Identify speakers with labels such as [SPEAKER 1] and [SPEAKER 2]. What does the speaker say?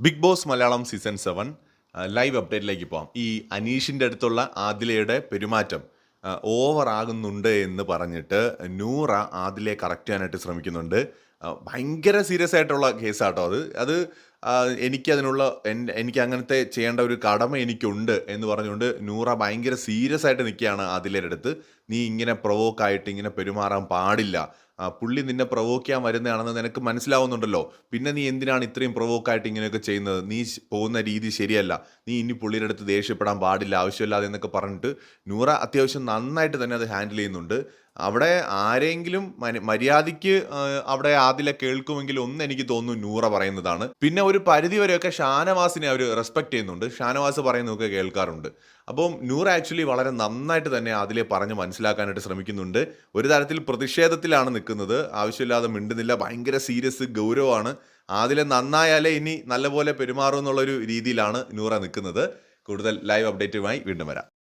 [SPEAKER 1] Bigg Boss Malayalam season seven live അപ്ഡേറ്റിലേക്ക് പോകാം ഈ അനീഷിന്റെ അടുത്തുള്ള ആദിലയുടെ പെരുമാറ്റം ഓവർ ആകുന്നുണ്ട് എന്ന് പറഞ്ഞിട്ട് നൂറ ആദിലയെ കറക്റ്റ് ചെയ്യാനായിട്ട് ശ്രമിക്കുന്നുണ്ട്. ഭയങ്കര സീരിയസ് ആയിട്ടുള്ള കേസാട്ടോ അത്. അത് എനിക്ക് അതിനുള്ള എനിക്ക് അങ്ങനത്തെ ചെയ്യേണ്ട ഒരു കടമ എനിക്കുണ്ട് എന്ന് പറഞ്ഞുകൊണ്ട് നൂറ ഭയങ്കര സീരിയസ് ആയിട്ട് നിൽക്കുകയാണ് ആദിലയുടെ നീ ഇങ്ങനെ പ്രൊവോക്ക് ആയിട്ട് ഇങ്ങനെ പെരുമാറാൻ പാടില്ല. പുള്ളി നിന്നെ പ്രൊവോക്ക് ചെയ്യാൻ വരുന്നതാണെന്ന് നിനക്ക് മനസ്സിലാവുന്നുണ്ടല്ലോ. പിന്നെ നീ എന്തിനാണ് ഇത്രയും പ്രൊവോക്ക് ആയിട്ട് ഇങ്ങനെയൊക്കെ ചെയ്യുന്നത്? നീ പോകുന്ന രീതി ശരിയല്ല. നീ ഇനി പുള്ളിയുടെ അടുത്ത് ദേഷ്യപ്പെടാൻ പാടില്ല ആവശ്യമില്ലാതെ എന്നൊക്കെ പറഞ്ഞിട്ട് നൂറ അത്യാവശ്യം നന്നായിട്ട് തന്നെ അത് ഹാൻഡിൽ ചെയ്യുന്നുണ്ട്. അവിടെ ആരെങ്കിലും മര്യാദയ്ക്ക് അവിടെ ആദില കേൾക്കുമെങ്കിൽ ഒന്ന് എനിക്ക് തോന്നുന്നു നൂറ പറയുന്നതാണ്. പിന്നെ ഒരു പരിധി വരെയൊക്കെ ഷാനവാസിനെ അവർ റെസ്പെക്ട് ചെയ്യുന്നുണ്ട്. ഷാനവാസ് പറയുന്നതൊക്കെ കേൾക്കാറുണ്ട്. അപ്പം നൂർ ആക്ച്വലി വളരെ നന്നായിട്ട് തന്നെ അതിലെ പറഞ്ഞ് മനസ്സിലാക്കാനായിട്ട് ശ്രമിക്കുന്നുണ്ട്. ഒരു തരത്തിൽ പ്രതിഷേധത്തിലാണ് നിൽക്കുന്നത്. ആവശ്യമില്ലാതെ മിണ്ടുന്നില്ല. ഭയങ്കര സീരിയസ് ഗൗരവമാണ്. അതിലെ നന്നായാലേ ഇനി നല്ലപോലെ പെരുമാറും എന്നുള്ളൊരു രീതിയിലാണ് നൂറ നിൽക്കുന്നത്. കൂടുതൽ ലൈവ് അപ്ഡേറ്റുമായി വീണ്ടും വരാം.